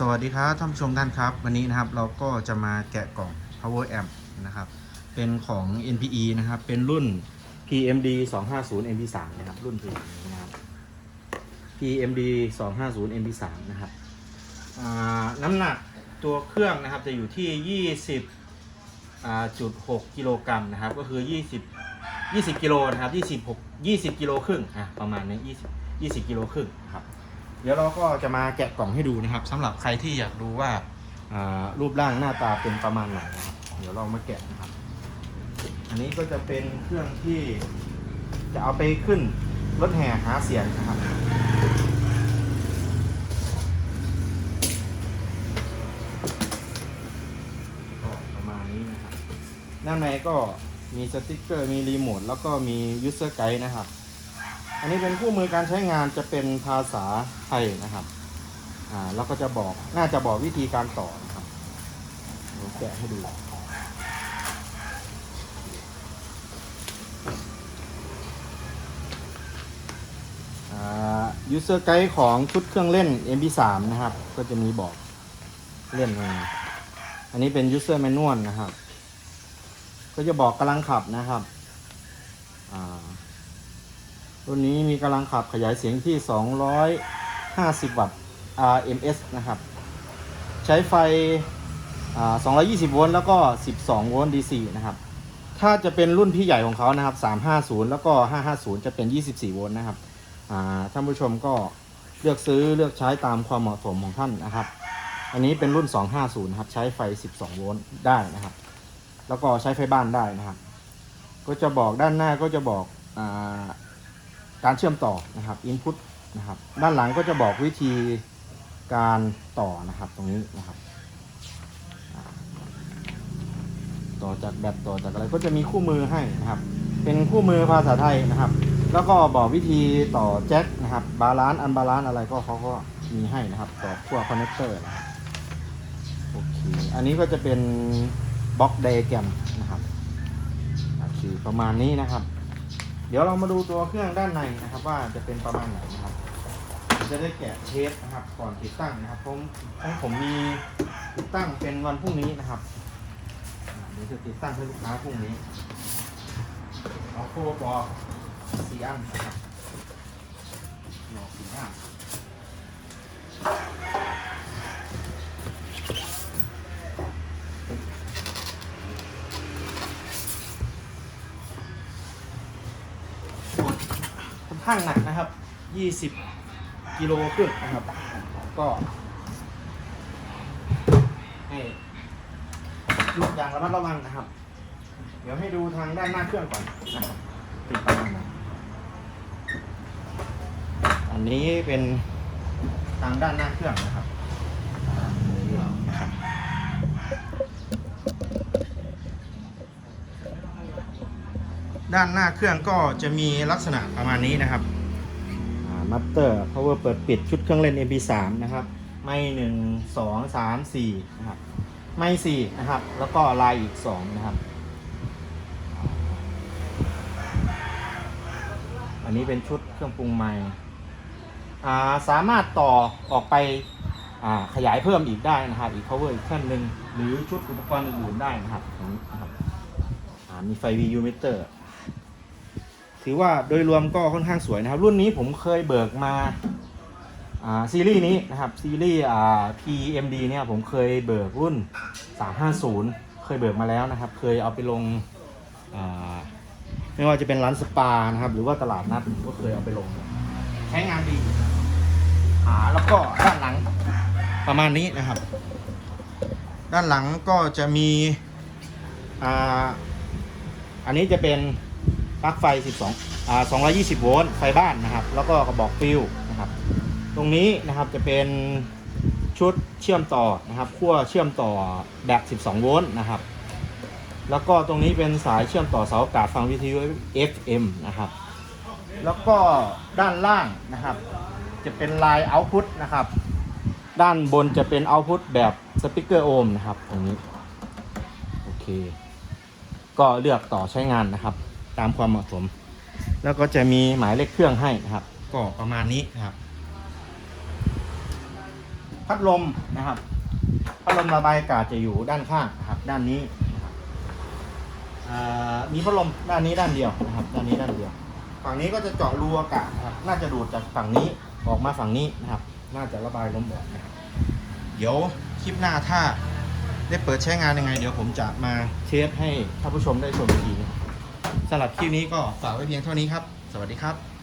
สวัสดีครับท่านผู้ชมท่านครับ วันนี้นะครับเราก็จะมาแกะกล่อง power amp นะครับ เป็นของ NPE นะครับ เป็นรุ่น PMD 250 MP3 นะครับรุ่นที่นี้นะครับ PMD 250 MP3 นะครับน้ำหนักตัวเครื่องนะครับจะอยู่ที่ 20จุด6กิโลกรัมนะครับ ก็คือ 20 20กิโลนะครับ26 20กิโลครึ่งอะประมาณนี้20 20กิโลครึ่งครับ ดี๋ยวเราก็จะมาแกะกล่องให้ดูนะครับสำหรับใครที่อยากดูว่าารูปร่างหน้าตาเป็นประมาณไหนนะครับ เดี๋ยวเรามาแกะนะครับ อันนี้ก็จะเป็นเครื่องที่จะเอาไปขึ้นรถแห่หาเสียงนะครับก็ประมาณนี้นะครับด้านในก็มีสติกเกอร์มีรีโมทแล้วก็มียูเซอร์ไกด์นะครับ อันนี้เป็นคู่มือการใช้งานจะเป็นภาษาไทยนะครับ อ่าแล้วก็จะบอกน่าจะบอกวิธีการต่อนะครับเดี๋ยวแกะให้ดูอ่า user guide ของชุดเครื่องเล่น MP3 นะครับ ก็จะมีบอกเล่นมาอันนี้เป็น user manual นะครับ ก็จะบอกกำลังขับนะครับ อ่า รุ่นนี้มีกำลังขับขยายเสียงที่ 250 วัตต์ RMS นะครับ ใช้ไฟ 220 โวลต์แล้วก็ 12 โวลต์ DC นะครับ ถ้าจะเป็นรุ่นพี่ใหญ่ของเขานะครับ 350 แล้วก็ 550 จะเป็น 24 โวลต์นะครับอ่าท่านผู้ชมก็เลือกซื้อเลือกใช้ตามความเหมาะสมของท่านนะครับ อันนี้เป็นรุ่น 250 ครับ ใช้ไฟ 12 โวลต์ได้นะครับ แล้วก็ใช้ไฟบ้านได้นะครับ ก็จะบอกด้านหน้าก็จะบอกอา การเชื่อมต่อนะครับ input นะครับ ด้านหลังก็จะบอกวิธีการต่อนะครับ ตรงนี้นะครับ ต่อจากแบตต่อจากอะไรก็จะมีคู่มือให้นะครับ เป็นคู่มือภาษาไทยนะครับ แล้วก็บอกวิธีต่อแจ็คนะครับ บาลานซ์อันบาลานซ์อะไรก็เขาก็มีให้นะครับ ต่อขั้วคอนเนคเตอร์นะโอเคอันนี้ก็จะเป็นบล็อกไดแกรมนะครับโอเคประมาณนี้นะครับ เดี๋ยวเรามาดูตัวเครื่องด้านในนะครับ ว่าจะเป็นประมาณไหนนะครับจะได้แกะเทสนะครับ ก่อนติดตั้งนะครับผมของผมมีติดตั้งเป็นวันพรุ่งนี้นะครับเดี๋ยวจะติดตั้งให้ลูกค้าพรุ่งนี้เอาโคบอสี่อันนะครับหลอกสี่อัน ข้างหนักนะครับ 20 กิโลครึ่งนะครับ ก็ให้ลูกยางระมัดระวังนะครับ เดี๋ยวให้ดูทางด้านหน้าเครื่องก่อนนะครับติดตามอันนี้เป็นทางด้านหน้าเครื่องนะครับ ด้านหน้าเครื่องก็จะมีลักษณะประมาณนี้นะครับมัตเตอร์ power เปิดปิดชุดเครื่องเล่น MP3 นะครับ ไม่หนึ่งสองสามสี่นะครับ ไม่สี่นะครับ แล้วก็ลายอีกสองนะครับ อันนี้เป็นชุดเครื่องปรุงใหม่อ่าสามารถต่อออกไปอ่าขยายเพิ่มอีกได้นะครับ อีก power อีกขั้นหนึ่งหรือชุดอุปกรณ์อื่นๆได้นะครับนี้นะครับมีไฟ VU meter ถือว่าโดยรวมก็ค่อนข้างสวยนะครับ รุ่นนี้ผมเคยเบิกมาซีรีส์นี้นะครับซีรีส์อ่า PMD เนี่ยผมเคยเบิกรุ่น 350 เคยเบิกมาแล้วนะครับ เคยเอาไปลงไม่ว่าจะเป็นร้านสปานะครับ หรือว่าตลาดนัดก็เคยเอาไปลง ใช้งานดีอ่าแล้วก็ด้านหลังประมาณนี้นะครับ ด้านหลังก็จะมีอ่าอันนี้จะเป็น ปลั๊กไฟ 12อ่า220 โวลต์ไฟบ้านนะครับ แล้วก็กระบอกฟิวนะครับ ตรงนี้นะครับจะเป็นชุดเชื่อมต่อนะครับขั้วเชื่อมต่อแบบ 12 โวลต์นะครับ แล้วก็ตรงนี้เป็นสายเชื่อมต่อเสาอากาศฟังวิทยุ FM นะครับ แล้วก็ด้านล่างนะครับ จะเป็นลายเอาพุตนะครับ ด้านบนจะเป็นเอาพุตแบบสปีกเกอร์โอมนะครับ ตรงนี้ โอเค ก็เลือกต่อใช้งานนะครับ ตามความเหมาะสม แล้วก็จะมีหมายเลขเครื่องให้นะครับ ก็ประมาณนี้นะครับ พัดลมนะครับพัดลมระบายอากาศจะอยู่ด้านข้างนะครับ ด้านนี้นะครับมีพัดลมด้านนี้ด้านเดียวนะครับ ด้านนี้ด้านเดียว ฝั่งนี้ก็จะเจาะรูอากาศนะครับ น่าจะดูดจากฝั่งนี้ออกมาฝั่งนี้นะครับ น่าจะระบายลมออกนะครับ เดี๋ยวคลิปหน้าถ้าได้เปิดใช้งานยังไง เดี๋ยวผมจะมาเทสให้ท่านผู้ชมได้ชมอีกทีนึง สำหรับคลิปนี้ก็ฝากไว้เพียงเท่านี้ครับ สวัสดีครับ